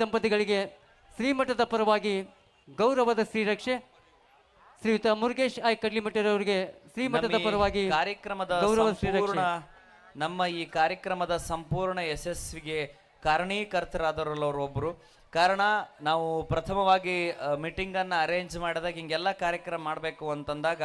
ದಂಪತಿಗಳಿಗೆ ಶ್ರೀಮಠದ ಪರವಾಗಿ ಗೌರವದ ಶ್ರೀರಕ್ಷೆ ಶ್ರೀಯುತ ಮುರುಗೇಶ್ ಐ ಕಡ್ಲಿಮಠರವರಿಗೆ ಶ್ರೀಮಠದ ಪರವಾಗಿ ಕಾರ್ಯಕ್ರಮದ ಗೌರವ ಶ್ರೀರಕ್ಷಣ ಶ್ರೀರಕ್ಷೆ. ನಮ್ಮ ಈ ಕಾರ್ಯಕ್ರಮದ ಸಂಪೂರ್ಣ ಯಶಸ್ವಿಗೆ ಕಾರಣೀಕರ್ತರಾದವರಲ್ಲಿ ಒಬ್ಬರು ಕಾರಣ ನಾವು ಪ್ರಥಮವಾಗಿ ಮೀಟಿಂಗ್ ಅನ್ನ ಅರೇಂಜ್ ಮಾಡಿದಾಗ ಹಿಂಗೆಲ್ಲ ಕಾರ್ಯಕ್ರಮ ಮಾಡಬೇಕು ಅಂತಂದಾಗ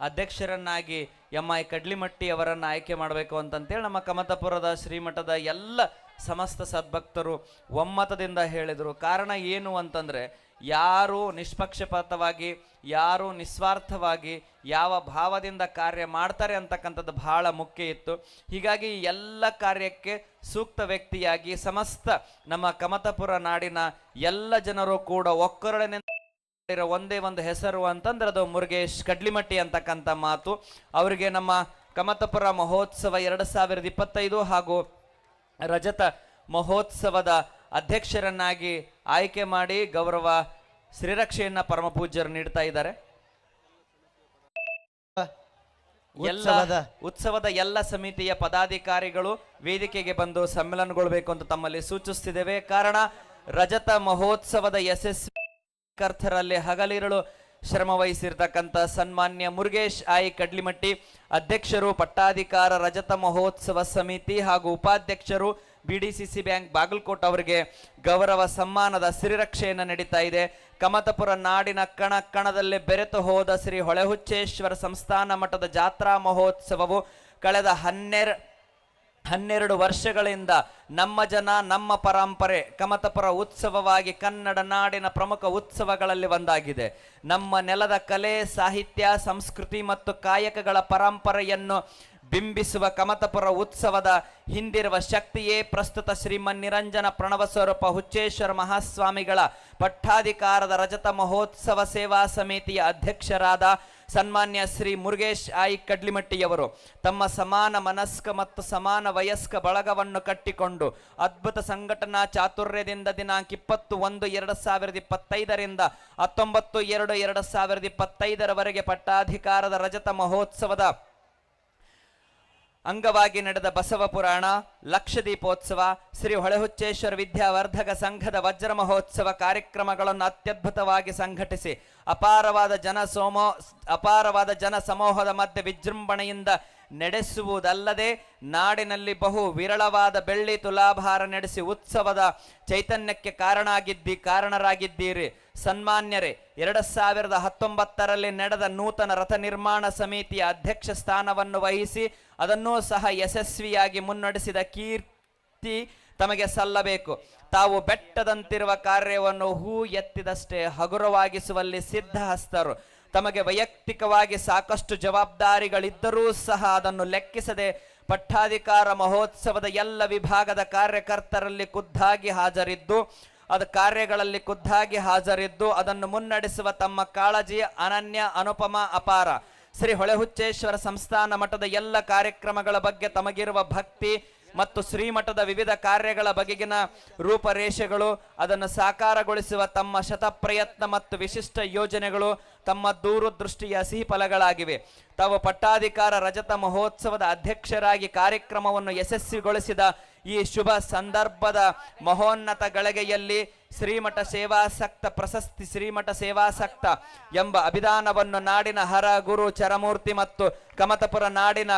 ಅಧ್ಯಕ್ಷರನ್ನಾಗಿ ಎಂ ಐ ಕಡ್ಲಿಮಟ್ಟಿ ಅವರನ್ನು ಆಯ್ಕೆ ಮಾಡಬೇಕು ಅಂತಂತೇಳಿ ನಮ್ಮ ಕಮತಪುರದ ಶ್ರೀಮಠದ ಎಲ್ಲ ಸಮಸ್ತ ಸದ್ಭಕ್ತರು ಒಮ್ಮತದಿಂದ ಹೇಳಿದರು. ಕಾರಣ ಏನು ಅಂತಂದರೆ, ಯಾರು ನಿಷ್ಪಕ್ಷಪಾತವಾಗಿ, ಯಾರು ನಿಸ್ವಾರ್ಥವಾಗಿ, ಯಾವ ಭಾವದಿಂದ ಕಾರ್ಯ ಮಾಡ್ತಾರೆ ಅಂತಕ್ಕಂಥದ್ದು ಬಹಳ ಮುಖ್ಯ ಇತ್ತು. ಹೀಗಾಗಿ ಎಲ್ಲ ಕಾರ್ಯಕ್ಕೆ ಸೂಕ್ತ ವ್ಯಕ್ತಿಯಾಗಿ ಸಮಸ್ತ ನಮ್ಮ ಕಮತಪುರ ನಾಡಿನ ಎಲ್ಲ ಜನರು ಕೂಡ ಒಕ್ಕರಳಿನಿಂದ ಇರೋ ಒಂದೇ ಒಂದು ಹೆಸರು ಅಂತಂದ್ರೆ ಅದು ಮುರುಗೇಶ್ ಕಡ್ಲಿಮಟ್ಟಿ ಅಂತಕ್ಕಂಥ ಮಾತು. ಅವರಿಗೆ ನಮ್ಮ ಕಮತಪುರ ಮಹೋತ್ಸವ ಎರಡು ಸಾವಿರದ ಇಪ್ಪತ್ತೈದು ಹಾಗೂ ರಜತ ಮಹೋತ್ಸವದ ಅಧ್ಯಕ್ಷರನ್ನಾಗಿ ಆಯ್ಕೆ ಮಾಡಿ ಗೌರವ ಶ್ರೀರಕ್ಷೆಯನ್ನ ಪರಮ ಪೂಜ್ಯರು ನೀಡ್ತಾ ಇದ್ದಾರೆ. ಎಲ್ಲ ಉತ್ಸವದ ಉತ್ಸವದ ಎಲ್ಲ ಸಮಿತಿಯ ಪದಾಧಿಕಾರಿಗಳು ವೇದಿಕೆಗೆ ಬಂದು ಸಮ್ಮೇಳನಗೊಳ್ಬೇಕು ಅಂತ ತಮ್ಮಲ್ಲಿ ಸೂಚಿಸುತ್ತಿದ್ದೇವೆ ಕಾರಣ ರಜತ ಮಹೋತ್ಸವದ ಯಶಸ್ವಿ ಕರ್ತರಲ್ಲಿ ಹಗಲಿರುಳು ಶ್ರಮ ವಹಿಸಿರ್ತಕ್ಕಂಥ ಸನ್ಮಾನ್ಯ ಮುರುಗೇಶ್ ಐ ಕಡ್ಲಿಮಟ್ಟಿ, ಅಧ್ಯಕ್ಷರು ಪಟ್ಟಾಧಿಕಾರ ರಜತ ಮಹೋತ್ಸವ ಸಮಿತಿ ಹಾಗೂ ಉಪಾಧ್ಯಕ್ಷರು ಬಿಡಿಸಿಸಿ ಬ್ಯಾಂಕ್ ಬಾಗಲಕೋಟ್ ಅವರಿಗೆ ಗೌರವ ಸಮ್ಮಾನದ ಸಿರಿರಕ್ಷೆಯನ್ನು ನಡೀತಾ ಇದೆ. ಕಮತಪುರ ನಾಡಿನ ಕಣ ಕಣದಲ್ಲಿ ಬೆರೆತು ಹೋದ ಶ್ರೀ ಹೊಳೆಹುಚ್ಚೇಶ್ವರ ಸಂಸ್ಥಾನ ಮಠದ ಜಾತ್ರಾ ಮಹೋತ್ಸವವು ಕಳೆದ ಹನ್ನೆರ ಹನ್ನೆರಡು ವರ್ಷಗಳಿಂದ ನಮ್ಮ ಜನ, ನಮ್ಮ ಪರಂಪರೆ, ಕಮತಪುರ ಉತ್ಸವವಾಗಿ ಕನ್ನಡ ನಾಡಿನ ಪ್ರಮುಖ ಉತ್ಸವಗಳಲ್ಲಿ ಒಂದಾಗಿದೆ. ನಮ್ಮ ನೆಲದ ಕಲೆ, ಸಾಹಿತ್ಯ, ಸಂಸ್ಕೃತಿ ಮತ್ತು ಕಾಯಕಗಳ ಪರಂಪರೆಯನ್ನು ಬಿಂಬಿಸುವ ಕಮತಪುರ ಉತ್ಸವದ ಹಿಂದಿರುವ ಶಕ್ತಿಯೇ ಪ್ರಸ್ತುತ ಶ್ರೀಮನ್ ನಿರಂಜನ ಪ್ರಣವ ಸ್ವರೂಪ ಹುಚ್ಚೇಶ್ವರ ಮಹಾಸ್ವಾಮಿಗಳ ಪಟ್ಟಾಧಿಕಾರದ ರಜತ ಮಹೋತ್ಸವ ಸೇವಾ ಸಮಿತಿಯ ಅಧ್ಯಕ್ಷರಾದ ಸನ್ಮಾನ್ಯ ಶ್ರೀ ಮುರುಗೇಶ್ ಆಯಿ ಕಡ್ಲಿಮಟ್ಟಿಯವರು, ತಮ್ಮ ಸಮಾನ ಮನಸ್ಕ ಮತ್ತು ಸಮಾನ ವಯಸ್ಕ ಬಳಗವನ್ನು ಕಟ್ಟಿಕೊಂಡು ಅದ್ಭುತ ಸಂಘಟನಾ ಚಾತುರ್ಯದಿಂದ ದಿನಾಂಕ ಇಪ್ಪತ್ತು ಒಂದು ಎರಡು ಸಾವಿರದ ಇಪ್ಪತ್ತೈದರಿಂದ ಹತ್ತೊಂಬತ್ತು ಎರಡು ಎರಡು ಸಾವಿರದ ಇಪ್ಪತ್ತೈದರವರೆಗೆ ಪಟ್ಟಾಧಿಕಾರದ ರಜತ ಮಹೋತ್ಸವದ ಅಂಗವಾಗಿ ನಡೆದ ಬಸವ ಪುರಾಣ, ಲಕ್ಷದೀಪೋತ್ಸವ, ಶ್ರೀ ಹೊಳೆಹುಚ್ಚೇಶ್ವರ ವಿದ್ಯಾವರ್ಧಕ ಸಂಘದ ವಜ್ರ ಮಹೋತ್ಸವ ಕಾರ್ಯಕ್ರಮಗಳನ್ನು ಅತ್ಯದ್ಭುತವಾಗಿ ಸಂಘಟಿಸಿ, ಅಪಾರವಾದ ಜನ ಸೋಮೋ, ಅಪಾರವಾದ ಜನ ಸಮೂಹದ ಮಧ್ಯೆ ವಿಜೃಂಭಣೆಯಿಂದ ನಡೆಸುವುದಲ್ಲದೆ, ನಾಡಿನಲ್ಲಿ ಬಹು ವಿರಳವಾದ ಬೆಳ್ಳಿ ತುಲಾಭಾರ ನಡೆಸಿ ಉತ್ಸವದ ಚೈತನ್ಯಕ್ಕೆ ಕಾರಣ ಆಗಿದ್ದಿ ಕಾರಣರಾಗಿದ್ದೀರಿ. ಸನ್ಮಾನ್ಯರೇ, ಎರಡು ಸಾವಿರದ ಹತ್ತೊಂಬತ್ತರಲ್ಲಿ ನಡೆದ ನೂತನ ರಥ ನಿರ್ಮಾಣ ಸಮಿತಿಯ ಅಧ್ಯಕ್ಷ ಸ್ಥಾನವನ್ನು ವಹಿಸಿ ಅದನ್ನೂ ಸಹ ಯಶಸ್ವಿಯಾಗಿ ಮುನ್ನಡೆಸಿದ ಕೀರ್ತಿ ತಮಗೆ ಸಲ್ಲಬೇಕು. ತಾವು ಬೆಟ್ಟದಂತಿರುವ ಕಾರ್ಯವನ್ನು ಹೂ ಎತ್ತಿದಷ್ಟೇ ಹಗುರವಾಗಿಸುವಲ್ಲಿ ಸಿದ್ಧಹಸ್ತರು. ತಮಗೆ ವೈಯಕ್ತಿಕವಾಗಿ ಸಾಕಷ್ಟು ಜವಾಬ್ದಾರಿಗಳಿದ್ದರೂ ಸಹ ಅದನ್ನು ಲೆಕ್ಕಿಸದೆ ಪಟ್ಟಾಧಿಕಾರ ಮಹೋತ್ಸವದ ಎಲ್ಲ ವಿಭಾಗದ ಕಾರ್ಯಕರ್ತರಲ್ಲಿ ಖುದ್ದಾಗಿ ಹಾಜರಿದ್ದು ಅದು ಕಾರ್ಯಗಳಲ್ಲಿ ಖುದ್ದಾಗಿ ಹಾಜರಿದ್ದು ಅದನ್ನು ಮುನ್ನಡೆಸುವ ತಮ್ಮ ಕಾಳಜಿ, ಅನನ್ಯ, ಅನುಪಮ, ಅಪಾರ. ಶ್ರೀ ಹೊಳೆಹುಚ್ಚೇಶ್ವರ ಸಂಸ್ಥಾನ ಮಠದ ಎಲ್ಲ ಕಾರ್ಯಕ್ರಮಗಳ ಬಗ್ಗೆ ತಮಗಿರುವ ಭಕ್ತಿ ಮತ್ತು ಶ್ರೀಮಠದ ವಿವಿಧ ಕಾರ್ಯಗಳ ಬಗೆಗಿನ ರೂಪರೇಷೆಗಳು, ಅದನ್ನು ಸಾಕಾರಗೊಳಿಸುವ ತಮ್ಮ ಶತಪ್ರಯತ್ನ ಮತ್ತು ವಿಶಿಷ್ಟ ಯೋಜನೆಗಳು ತಮ್ಮ ದೂರದೃಷ್ಟಿಯ ಸಿಹಿ ಫಲಗಳಾಗಿವೆ ತಾವು ಪಟ್ಟಾಧಿಕಾರ ರಜತ ಮಹೋತ್ಸವದ ಅಧ್ಯಕ್ಷರಾಗಿ ಕಾರ್ಯಕ್ರಮವನ್ನು ಯಶಸ್ವಿಗೊಳಿಸಿದ ಈ ಶುಭ ಸಂದರ್ಭದ ಮಹೋನ್ನತ ಗಳಿಗೆಯಲ್ಲಿ ಶ್ರೀಮಠ ಸೇವಾಸಕ್ತ ಪ್ರಶಸ್ತಿ ಶ್ರೀಮಠ ಸೇವಾಸಕ್ತ ಎಂಬ ಅಭಿದಾನವನ್ನು ನಾಡಿನ ಹರ ಗುರು ಚರಮೂರ್ತಿ ಮತ್ತು ಕಮತಪುರ ನಾಡಿನ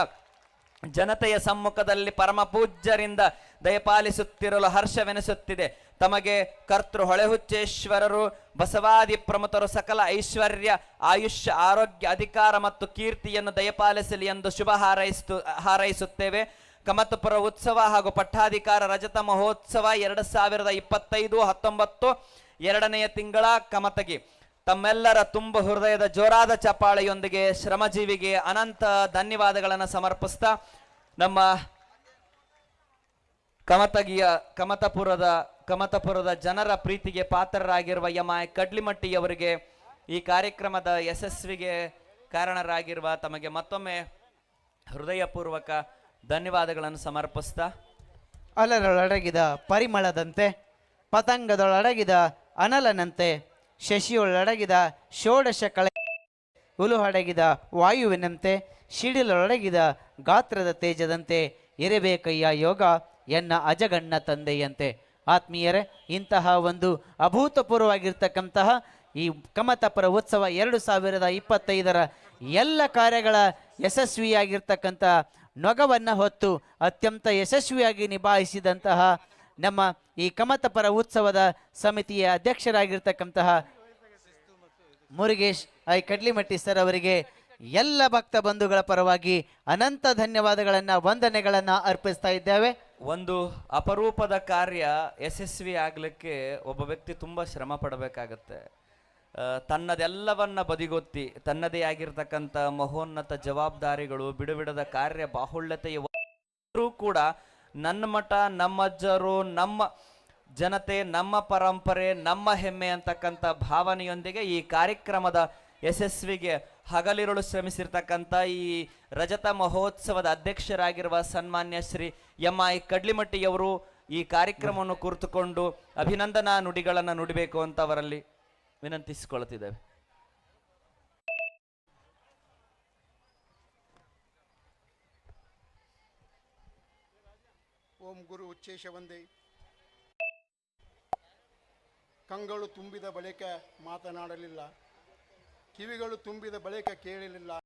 ಜನತೆಯ ಸಮ್ಮುಖದಲ್ಲಿ ಪರಮ ಪೂಜ್ಯರಿಂದ ದಯಪಾಲಿಸುತ್ತಿರಲು ಹರ್ಷವೆನಿಸುತ್ತಿದೆ. ತಮಗೆ ಕರ್ತೃ ಹೊಳೆಹುಚ್ಚೇಶ್ವರರು, ಬಸವಾದಿ ಪ್ರಮುಖರು, ಸಕಲ ಐಶ್ವರ್ಯ, ಆಯುಷ್ಯ, ಆರೋಗ್ಯ, ಅಧಿಕಾರ ಮತ್ತು ಕೀರ್ತಿಯನ್ನು ದಯಪಾಲಿಸಲಿ ಎಂದು ಶುಭ ಹಾರೈಸ್ತು, ಹಾರೈಸುತ್ತೇವೆ. ಕಮತಪುರ ಉತ್ಸವ ಹಾಗೂ ಪಟ್ಟಾಧಿಕಾರ ರಜತ ಮಹೋತ್ಸವ ಎರಡು ಸಾವಿರದ ಇಪ್ಪತ್ತೈದು, ಹತ್ತೊಂಬತ್ತು, ಎರಡನೆಯ ತಿಂಗಳ ಕಮತಗಿ. ತಮ್ಮೆಲ್ಲರ ತುಂಬ ಹೃದಯದ ಜೋರಾದ ಚಪ್ಪಾಳೆಯೊಂದಿಗೆ ಶ್ರಮಜೀವಿಗೆ ಅನಂತ ಧನ್ಯವಾದಗಳನ್ನು ಸಮರ್ಪಿಸ್ತಾ, ನಮ್ಮ ಕಮತಗಿಯ, ಕಮತಪುರದ ಕಮತಪುರದ ಜನರ ಪ್ರೀತಿಗೆ ಪಾತ್ರರಾಗಿರುವ ಎಂ ಐ ಕಡ್ಲಿಮಟ್ಟಿಯವರಿಗೆ ಈ ಕಾರ್ಯಕ್ರಮದ ಯಶಸ್ವಿಗೆ ಕಾರಣರಾಗಿರುವ ತಮಗೆ ಮತ್ತೊಮ್ಮೆ ಹೃದಯಪೂರ್ವಕ ಧನ್ಯವಾದಗಳನ್ನು ಸಮರ್ಪಿಸ್ತಾ. ಅಲರೊಳಗಿದ ಪರಿಮಳದಂತೆ ಪತಂಗದೊಳಡಗಿದ ಅನಲನಂತೆ ಶಶಿಯೊಳಡಗಿದ ಷೋಡಶ ಕಳೆ, ಹುಲುಹಡಗಿದ ವಾಯುವಿನಂತೆ, ಶಿಡಿಲೊಳಗಿದ ಗಾತ್ರದ ತೇಜದಂತೆ ಇರಬೇಕಯ್ಯ ಯೋಗ, ಎನ್ನ ಅಜಗಣ್ಣ ತಂದೆಯಂತೆ. ಆತ್ಮೀಯರೇ, ಇಂತಹ ಒಂದು ಅಭೂತಪೂರ್ವವಾಗಿರ್ತಕ್ಕಂತಹ ಈ ಕಮತಪುರ ಉತ್ಸವ ಎರಡು ಸಾವಿರದ ಇಪ್ಪತ್ತೈದರ ಎಲ್ಲ ಕಾರ್ಯಗಳ ಯಶಸ್ವಿಯಾಗಿರ್ತಕ್ಕಂಥ ನೊಗವನ್ನು ಹೊತ್ತು ಅತ್ಯಂತ ಯಶಸ್ವಿಯಾಗಿ ನಿಭಾಯಿಸಿದಂತಹ ನಮ್ಮ ಈ ಕಮತಪರ ಉತ್ಸವದ ಸಮಿತಿಯ ಅಧ್ಯಕ್ಷರಾಗಿರ್ತಕ್ಕಂತಹ ಮುರುಗೇಶ್ ಐ ಕಡ್ಲಿಮಟ್ಟಿ ಸರ್ ಅವರಿಗೆ ಎಲ್ಲ ಭಕ್ತ ಬಂಧುಗಳ ಪರವಾಗಿ ಅನಂತ ಧನ್ಯವಾದಗಳನ್ನ, ವಂದನೆಗಳನ್ನ ಅರ್ಪಿಸ್ತಾ ಇದ್ದೇವೆ. ಒಂದು ಅಪರೂಪದ ಕಾರ್ಯ ಯಶಸ್ವಿ ಆಗ್ಲಿಕ್ಕೆ ಒಬ್ಬ ವ್ಯಕ್ತಿ ತುಂಬಾ ಶ್ರಮ ಪಡಬೇಕಾಗತ್ತೆ. ತನ್ನದೆಲ್ಲವನ್ನ ಬದಿಗೊತ್ತಿ, ತನ್ನದೇ ಆಗಿರ್ತಕ್ಕಂಥ ಮಹೋನ್ನತ ಜವಾಬ್ದಾರಿಗಳು, ಬಿಡುಬಿಡದ ಕಾರ್ಯ ಬಾಹುಳ್ಯತೆಯ ಕೂಡ ನನ್ನ ಮಠ, ನಮ್ಮ ಅಜ್ಜರು, ನಮ್ಮ ಜನತೆ, ನಮ್ಮ ಪರಂಪರೆ, ನಮ್ಮ ಹೆಮ್ಮೆ ಅಂತಕ್ಕಂಥ ಭಾವನೆಯೊಂದಿಗೆ ಈ ಕಾರ್ಯಕ್ರಮದ ಯಶಸ್ವಿಗೆ ಹಗಲಿರುಳು ಶ್ರಮಿಸಿರ್ತಕ್ಕಂಥ ಈ ರಜತ ಮಹೋತ್ಸವದ ಅಧ್ಯಕ್ಷರಾಗಿರುವ ಸನ್ಮಾನ್ಯ ಶ್ರೀ ಎಂ ಐ ಕಡ್ಲಿಮಟ್ಟಿಯವರು ಈ ಕಾರ್ಯಕ್ರಮವನ್ನು ಕುರಿತುಕೊಂಡು ಅಭಿನಂದನಾ ನುಡಿಗಳನ್ನು ನುಡಿಬೇಕು ಅಂತ ಅವರಲ್ಲಿ ವಿನಂತಿಸಿಕೊಳ್ಳುತ್ತಿದ್ದೇವೆ. ಓಂ ಗುರು ಉಚ್ಚೇಶ ಒಂದೇ ಕಂಗಳು ತುಂಬಿದ ಬಳಿಕ ಮಾತನಾಡಲಿಲ್ಲ. ಕಿವಿಗಳು ತುಂಬಿದ ಬಳಿಕ ಕೇಳಲಿಲ್ಲ.